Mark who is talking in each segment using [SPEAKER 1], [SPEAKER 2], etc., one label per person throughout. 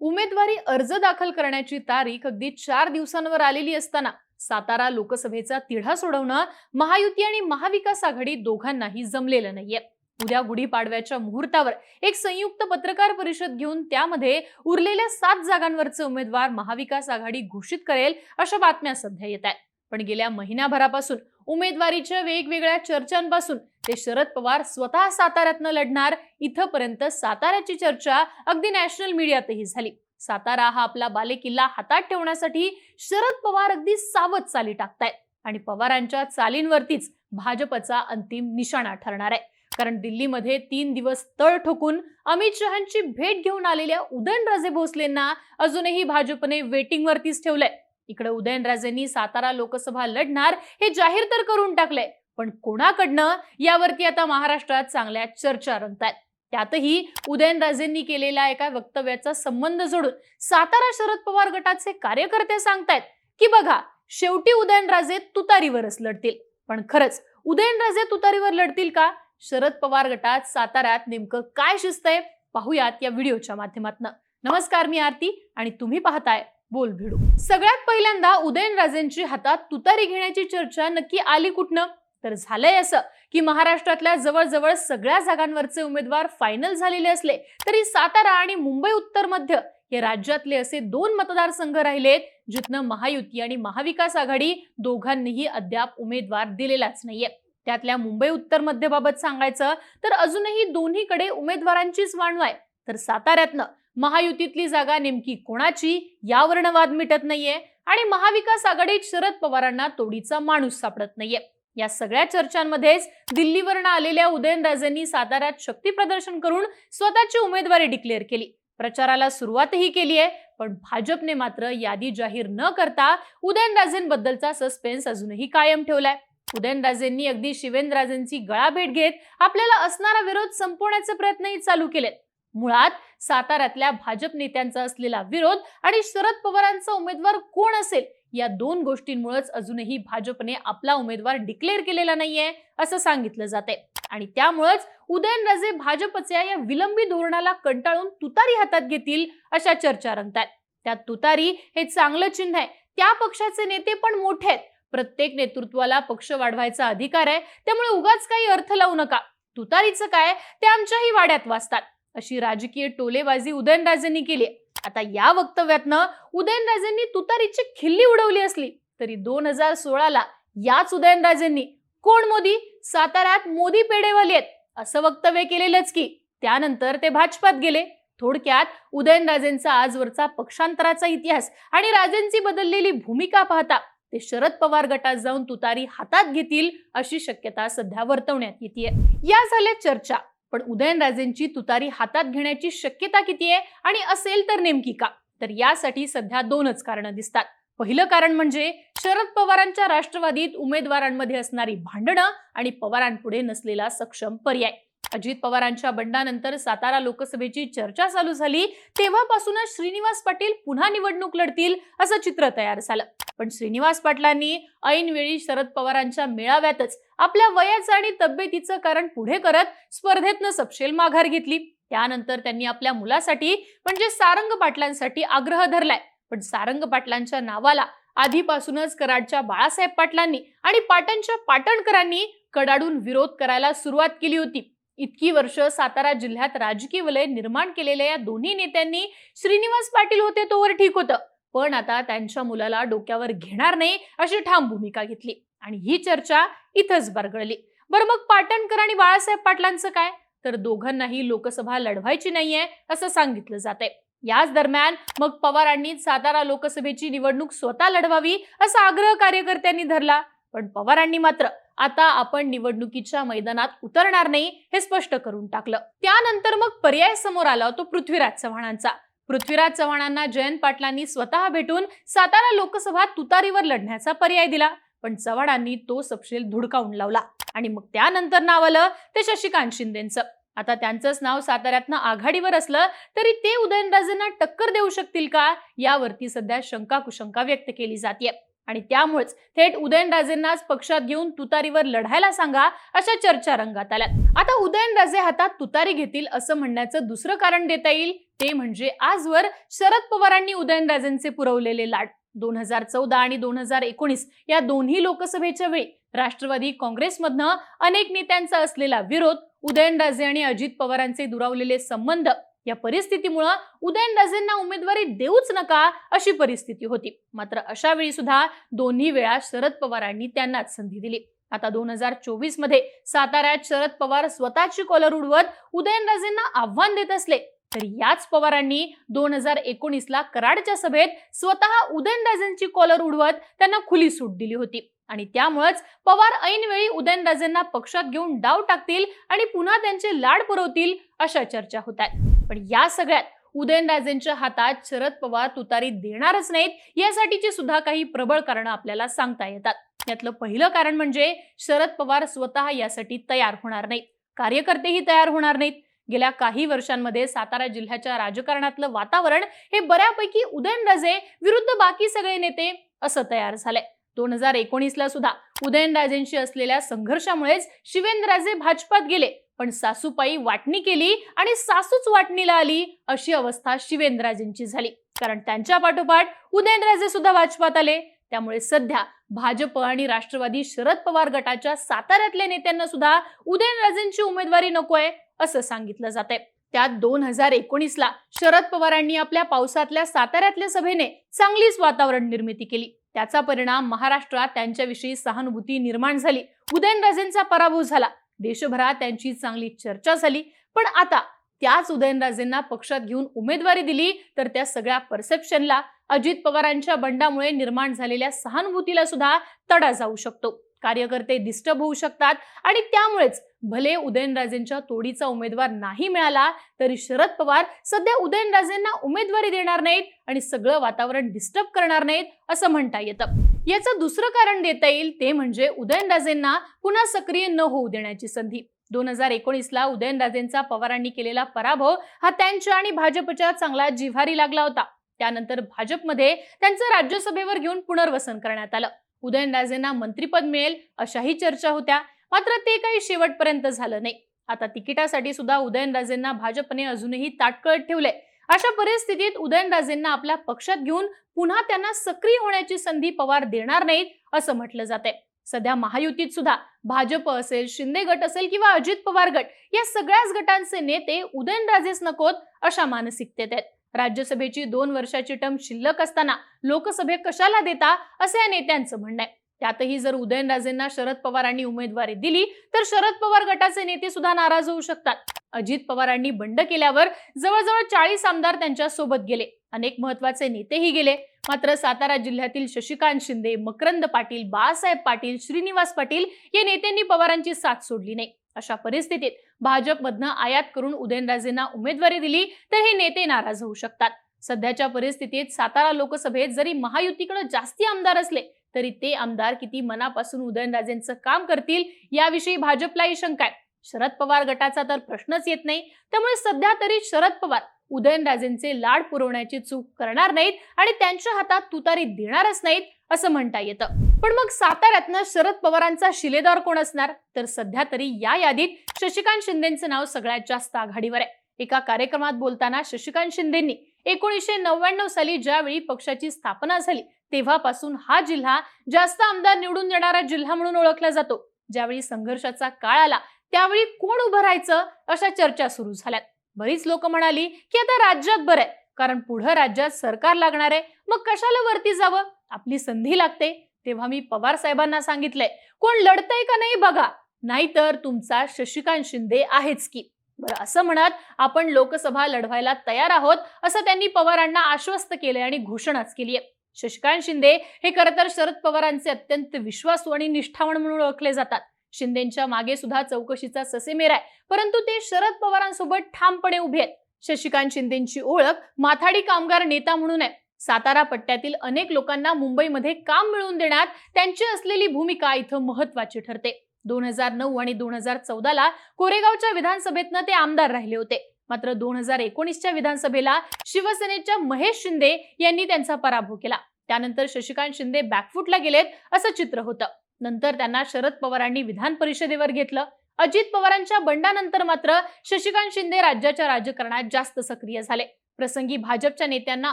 [SPEAKER 1] उमेदवारी अर्ज दाखल करण्याची तारीख अगदी चार दिवसांवर आलेली असताना सातारा लोकसभेचा तिढा सोडवणं महायुती आणि महाविकास आघाडी दोघांनाही जमलेलं नाहीये. उद्या गुढीपाडव्याच्या मुहूर्तावर एक संयुक्त पत्रकार परिषद घेऊन त्यामध्ये उरलेल्या सात जागांवरचे उमेदवार महाविकास आघाडी घोषित करेल अशा बातम्या सध्या येत आहेत. पण गेल्या महिनाभरापासून उमेदवारीच्या वेगवेगळ्या चर्चांपासून ते शरद पवार स्वतः साताऱ्यातनं लढणार. इथंपर्यंत साताऱ्याची चर्चा अगदी नॅशनल मीडियातही झाली. सातारा हा आपला बालेकिल्ला हातात ठेवण्यासाठी शरद पवार अगदी सावध चाली टाकतायत आणि पवारांच्या चालींवरतीच भाजपचा अंतिम निशाणा ठरणार आहे. कारण दिल्लीमध्ये तीन दिवस तळ ठोकून अमित शहांची भेट घेऊन आलेल्या उदयनराजे भोसलेंना अजूनही भाजपने वेटिंगवरतीच ठेवलंय. इकडे उदयनराजेंनी सातारा लोकसभा लढणार हे जाहीर तर करून टाकलंय. पण कोणाकडनं यावरती आता महाराष्ट्रात चांगल्या चर्चा रंगतायत? त्यातही उदयनराजेंनी केलेल्या एका वक्तव्याचा संबंध जोडून सातारा शरद पवार गटाचे कार्यकर्ते सांगतायत की बघा शेवटी उदयनराजे तुतारीवरच लढतील. पण खरंच उदयनराजे तुतारीवर लढतील का? शरद पवार गटात साताऱ्यात नेमकं काय शिजतंय पाहूयात या व्हिडिओच्या माध्यमातून. नमस्कार मी आरती आणि तुम्ही पाहताय बोल भिडू. सगळ्यात पहिल्यांदा उदयनराजेंची हातात तुतारी घेण्याची चर्चा नक्की आली कुठनं? तर झालंय असं की महाराष्ट्रातल्या जवळजवळ सगळ्या जागांवरचे उमेदवार फायनल झालेले असले तरी सातारा आणि मुंबई उत्तर मध्य हे राज्यातले असे दोन मतदारसंघ राहिलेत जिथनं महायुती आणि महाविकास आघाडी दोघांनीही अद्याप उमेदवार दिलेलाच नाहीये. त्यातल्या मुंबई उत्तर मध्यबाबत सांगायचं तर अजूनही दोन्हीकडे उमेदवारांचीच वाणू आहे. तर साताऱ्यातनं महायुतीतली जागा नेमकी कोणाची यावरनं वाद मिटत नाहीये आणि महाविकास आघाडीत शरद पवारांना तोडीचा माणूस सापडत नाहीये. या सगळ्या चर्चांमध्येच दिल्लीवरनं आलेल्या उदयनराजेंनी साताऱ्यात शक्ती प्रदर्शन करून स्वतःची उमेदवारी डिक्लेअर केली. प्रचाराला सुरुवातही केली आहे पण भाजपने मात्र यादी जाहीर न करता उदयनराजेंबद्दलचा सस्पेन्स अजूनही कायम ठेवलाय. उदयनराजेंनी अगदी शिवेंद्रराजेंची गळाभेट घेत आपल्याला असणारा विरोध संपवण्याचे प्रयत्नही चालू केलेत. मुळात साताऱ्यातल्या भाजप नेत्यांचा असलेला विरोध आणि शरद पवारांचा उमेदवार कोण असेल या दोन गोष्टींमुळेच अजूनही भाजपने आपला उमेदवार डिक्लेअर केलेला नाहीये असं सांगितलं जाते आणि त्यामुळेच उदयनराजे भाजपच्या या विलंबी धोरणाला कंटाळून तुतारी हातात घेतील अशा चर्चा रंगतात त्यात तुतारी हे चांगलं चिन्ह आहे. त्या पक्षाचे नेते पण मोठे आहेत. प्रत्येक नेतृत्वाला पक्ष वाढवायचा अधिकार आहे. त्यामुळे उगाच काही अर्थ लावू नका. तुतारीचं काय? ते आमच्याही वाड्यात वाचतात अशी राजकीय टोलेबाजी उदयनराजेंनी केली आता या वक्तव्यातनं उदयनराजेंनी तुतारीची खिल्ली उडवली असली तरी दोन हजार सोळाला याच उदयनराजेंनी कोण मोदी? साताऱ्यात मोदी पेढेवाले आहेत असं वक्तव्य केलेलंच की त्यानंतर ते भाजपात गेले. थोडक्यात उदयनराजेंचा आजवरचा पक्षांतराचा इतिहास आणि राजेंची बदललेली भूमिका पाहता ते शरद पवार गटात जाऊन तुतारी हातात घेतील अशी शक्यता सध्या वर्तवण्यात येते या झाल्या चर्चा. पण उदयनराजेंची तुतारी हातात घेण्याची शक्यता किती आहे आणि असेल तर नेमकी का? तर यासाठी सध्या दोनच कारणं दिसतात. पहिलं कारण म्हणजे शरद पवारांच्या राष्ट्रवादीत उमेदवारांमध्ये असणारी भांडणं आणि पवारांपुढे नसलेला सक्षम पर्याय. अजित पवारांच्या बंडानंतर सातारा लोकसभेची चर्चा चालू झाली तेव्हापासूनच श्रीनिवास पाटील पुन्हा निवडणूक लढतील असं चित्र तयार झालं. पण श्रीनिवास पाटलांनी ऐनवेळी शरद पवारांच्या मेळाव्यातच आपल्या वयाचं आणि तब्येतीचं कारण पुढे करत स्पर्धेतनं सपशेल माघार घेतली. त्यानंतर त्यांनी आपल्या मुलासाठी म्हणजे सारंग पाटलांसाठी आग्रह धरलाय. पण सारंग पाटलांच्या नावाला आधीपासूनच कराडच्या बाळासाहेब पाटलांनी आणि पाटणच्या पाटणकरांनी कडाडून विरोध करायला सुरुवात केली होती. इतकी वर्ष सातारा जिल्ह्यात राजकीय वलय निर्माण केलेल्या या दोन्ही नेत्यांनी श्रीनिवास पाटील होते तोवर ठीक होतं. पण आता त्यांच्या मुलाला डोक्यावर घेणार नाही अशी ठाम भूमिका घेतली. आणि ही चर्चा इथंच बरगळली. बरं मग पाटणकर आणि बाळासाहेब पाटलांचं काय? तर दोघांनाही लोकसभा लढवायची नाहीये असं सांगितलं जात याच दरम्यान मग पवारांनी सातारा लोकसभेची निवडणूक स्वतः लढवावी असा आग्रह कार्यकर्त्यांनी धरला. पण पवारांनी मात्र आता आपण निवडणुकीच्या मैदानात उतरणार नाही हे स्पष्ट करून टाकलं. त्यानंतर मग पर्याय समोर आला तो पृथ्वीराज चव्हाणांचा. पृथ्वीराज चव्हाणांना जयंत पाटलांनी स्वतः भेटून सातारा लोकसभा तुतारीवर लढण्याचा पर्याय दिला. पण चव्हाणांनी तो सपशेल धुडकावून लावला आणि मग त्यानंतर नाव आलं ते शशिकांत शिंदेचं. आता त्यांचंच नाव साताऱ्यातनं आघाडीवर असलं तरी ते उदयनराजेंना टक्कर देऊ शकतील का? यावरती सध्या शंका कुशंका व्यक्त केली जाते आणि त्यामुळेच थेट उदयनराजेंनाच पक्षात घेऊन तुतारीवर लढायला सांगा अशा चर्चा रंगात आल्या आता उदयनराजे हातात तुतारी घेतील असं म्हणण्याचं दुसरं कारण देता येईल ते म्हणजे आजवर शरद पवारांनी उदयनराजेंचे पुरवलेले लाड. दोन हजार चौदा आणि दोन हजार एकोणीस या दोन्ही लोकसभेच्या वेळी राष्ट्रवादी काँग्रेसमधनं अनेक नेत्यांचा असलेला विरोध उदयनराजे आणि अजित पवारांचे दुरावलेले संबंध या परिस्थितीमुळं उदयनराजेंना उमेदवारी देऊच नका अशी परिस्थिती होती. मात्र अशा वेळी सुद्धा दोन्ही वेळा शरद पवारांनी त्यांनाच संधी दिली. आता दोन हजार चोवीसमध्ये साताऱ्यात शरद पवार स्वतःची कॉलर उडवत उदयनराजेंना आव्हान देत असले तर याच पवारांनी दोन हजार एकोणीसला कराडच्या सभेत स्वतः उदयनराजेंची कॉलर उडवत त्यांना खुली सूट दिली होती. आणि त्यामुळेच पवार ऐनवेळी उदयनराजेंना पक्षात घेऊन डाव टाकतील आणि पुन्हा त्यांचे लाड पुरवतील अशा चर्चा होत आहेत. पण या सगळ्यात उदयनराजेंच्या हातात शरद पवार तुतारी देणारच नाहीत यासाठीची सुद्धा काही प्रबळ कारणं आपल्याला सांगता येतात. यातलं पहिलं कारण म्हणजे शरद पवार स्वतः यासाठी तयार होणार नाहीत. कार्यकर्तेही तयार होणार नाहीत. गेल्या काही वर्षांमध्ये सातारा जिल्ह्याच्या राजकारणातलं वातावरण हे बऱ्यापैकी उदयनराजे विरुद्ध बाकी सगळे नेते असं तयार झालंय. दोन हजार एकोणीसला सुद्धा उदयनराजेंशी असलेल्या संघर्षामुळेच शिवेंद्रराजे भाजपात गेले. पण सासूपाई वाटणी केली आणि सासूच वाटणीला आली अशी अवस्था शिवेंद्रराजेंची झाली. कारण त्यांच्या पाठोपाठ उदयनराजे सुद्धा भाजपात आले. त्यामुळे सध्या भाजप आणि राष्ट्रवादी शरद पवार गटाच्या साताऱ्यातल्या नेत्यांना सुद्धा उदयनराजेंची उमेदवारी नकोय. असं सांगितलं जात आहे त्यात दोन हजार एकोणीसला शरद पवारांनी आपल्या पावसातल्या साताऱ्यातल्या सभेने चांगलीच वातावरण निर्मिती केली. त्याचा परिणाम महाराष्ट्रात त्यांच्याविषयी सहानुभूती निर्माण झाली. उदयनराजेंचा पराभव झाला. देशभरात त्यांची चांगली चर्चा झाली. पण आता त्याच उदयनराजेंना पक्षात घेऊन उमेदवारी दिली तर त्या सगळ्या परसेप्शनला अजित पवारांच्या बंडामुळे निर्माण झालेल्या सहानुभूतीला सुद्धा तडा जाऊ शकतो. कार्यकर्ते डिस्टर्ब होऊ शकतात आणि त्यामुळेच भले उदयनराजेंच्या तोडीचा उमेदवार नाही मिळाला तरी शरद पवार सध्या उदयनराजेंना उमेदवारी देणार नाहीत आणि सगळं वातावरण डिस्टर्ब करणार नाहीत असं म्हणता येतं. याचं दुसरं कारण देता येईल ते म्हणजे उदयनराजेंना पुन्हा सक्रिय न होऊ देण्याची संधी. दोन हजार एकोणीसला उदयनराजेंचा पवारांनी केलेला पराभव हा त्यांच्या आणि भाजपच्या चांगला जिव्हारी लागला होता. त्यानंतर भाजपमध्ये त्यांचं राज्यसभेवर घेऊन पुनर्वसन करण्यात आलं. उदयनराजेंना मंत्रीपद मिळेल अशाही चर्चा होत्या. मात्र ते काही शेवटपर्यंत झालं नाही. आता तिकिटासाठी सुद्धा उदयनराजेंना भाजपने अजूनही ताटकळत ठेवले अशा परिस्थितीत उदयनराजेंना आपल्या पक्षात घेऊन पुन्हा त्यांना सक्रिय होण्याची संधी पवार देणार नाहीत असं म्हटलं जाते सध्या महायुतीत सुद्धा भाजप असेल शिंदे गट असेल किंवा अजित पवार गट या सगळ्याच गटांचे नेते उदयनराजेच नकोत अशा मानसिकतेत आहेत. राज्यसभेची दोन वर्षाची टर्म शिल्लक असताना लोकसभे कशाला देता असं या नेत्यांचं म्हणणं आहे. त्यातही जर उदयनराजेंना शरद पवारांनी उमेदवारी दिली तर शरद पवार गटाचे नेते सुद्धा नाराज होऊ शकतात. अजित पवारांनी बंड केल्यावर जवळजवळ चाळीस आमदार त्यांच्यासोबत गेले. अनेक महत्त्वाचे नेतेही गेले. मात्र सातारा जिल्ह्यातील शशिकांत शिंदे मकरंद पाटील बाळासाहेब पाटील श्रीनिवास पाटील या नेत्यांनी पवारांची साथ सोडली नाही. अशा परिस्थितीत भाजपमधनं आयात करून उदयनराजेंना उमेदवारी दिली तर हे नेते नाराज होऊ शकतात. सध्याच्या परिस्थितीत सातारा लोकसभेत जरी महायुतीकडे जास्ती आमदार असले तरी ते आमदार किती मनापासून उदयनराजेंचं काम करतील याविषयी भाजपलाही शंका आहे. शरद पवार गटाचा तर प्रश्नच येत नाही. त्यामुळे सध्या तरी शरद पवार उदयनराजेंचे लाड पुरवण्याची चूक करणार नाहीत आणि त्यांच्या हातात तुतारी देणारच नाहीत असं म्हणता येतं. पण मग साताऱ्यातनं शरद पवारांचा शिलेदार कोण असणार? तर सध्या तरी या यादीत शशिकांत शिंदेचं नाव सगळ्यात जास्त आघाडीवर आहे. एका कार्यक्रमात बोलताना शशिकांत शिंदेंनी एकोणीसशे नव्याण्णव साली ज्यावेळी पक्षाची स्थापना झाली तेव्हापासून हा जिल्हा जास्त आमदार निवडून देणारा जिल्हा म्हणून ओळखला जातो. ज्यावेळी संघर्षाचा काळ आला त्यावेळी कोण उभं राहायचं अशा चर्चा सुरू झाल्यात. बरीच लोक म्हणाली की आता राज्यात बरं आहे कारण पुढं राज्यात सरकार लागणार आहे. मग कशाला वरती जावं? आपली संधी लागते. तेव्हा मी पवार साहेबांना सांगितलंय कोण लढतंय का नाही बघा नाहीतर तुमचा शशिकांत शिंदे आहेच की. बरं असं म्हणत आपण लोकसभा लढवायला तयार आहोत असं त्यांनी पवारांना आश्वस्त केलंय आणि घोषणाच केली आहे. शशिकांत शिंदे हे खरं तर शरद पवारांचे अत्यंत विश्वासू आणि निष्ठावण म्हणून ओळखले जातात. शिंदेच्या मागे सुद्धा चौकशीचा ससेमेर आहे परंतु ते शरद पवारांसोबत ठामपणे उभे आहेत. शशिकांत शिंदेची ओळख माथाडी कामगार नेता म्हणून आहे. सातारा पट्ट्यातील अनेक लोकांना मुंबईमध्ये काम मिळवून देण्यात त्यांची असलेली भूमिका इथं महत्वाची ठरते. दोन हजार नऊ आणि दोन हजार चौदाला कोरेगावच्या विधानसभेतनं ते आमदार राहिले होते. मात्र दोन हजार एकोणीसच्या विधानसभेला शिवसेनेच्या महेश शिंदे यांनी त्यांचा पराभव केला. त्यानंतर शशिकांत शिंदे बॅकफुटला गेलेत असं चित्र होतं. नंतर त्यांना शरद पवारांनी विधान परिषदेवर घेतलं. अजित पवारांच्या बंडानंतर मात्र शशिकांत शिंदे राज्याच्या राजकारणात जास्त सक्रिय झाले. प्रसंगी भाजपच्या नेत्यांना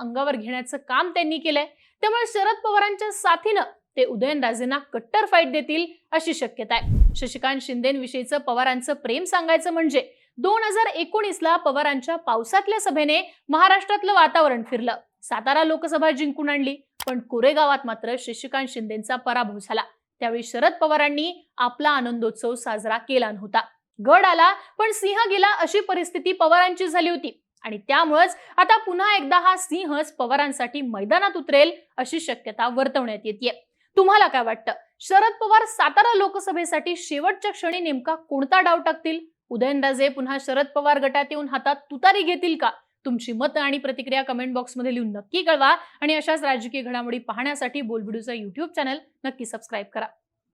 [SPEAKER 1] अंगावर घेण्याचं काम त्यांनी केलंय. त्यामुळे शरद पवारांच्या साथीनं ते उदयनराजेंना कट्टर फाईट देतील अशी शक्यता आहे. शशिकांत शिंदेविषयीचं पवारांचं प्रेम सांगायचं म्हणजे दोन हजार एकोणीसला पवारांच्या पावसातल्या सभेने महाराष्ट्रातलं वातावरण फिरलं. सातारा लोकसभा जिंकून आणली पण कोरेगावात मात्र शशिकांत शिंदेचा पराभव झाला. त्यावेळी शरद पवारांनी आपला आनंदोत्सव साजरा केला नव्हता. गड आला पण सिंह गेला अशी परिस्थिती पवारांची झाली होती. आणि त्यामुळेच आता पुन्हा एकदा हा सिंहच पवारांसाठी मैदानात उतरेल अशी शक्यता वर्तवण्यात येते तुम्हाला काय वाटतं? शरद पवार सातारा लोकसभेसाठी शेवटच्या क्षणी नेमका कोणता डाव टाकतील? उदयनराजे पुन्हा शरद पवार गटात येऊन हातात तुतारी घेतील का? तुमची मतं आणि प्रतिक्रिया कमेंट बॉक्समध्ये लिहून नक्की कळवा आणि अशाच राजकीय घडामोडी पाहण्यासाठी बोलबिडूचं युट्यूब चॅनल नक्की सबस्क्राईब करा.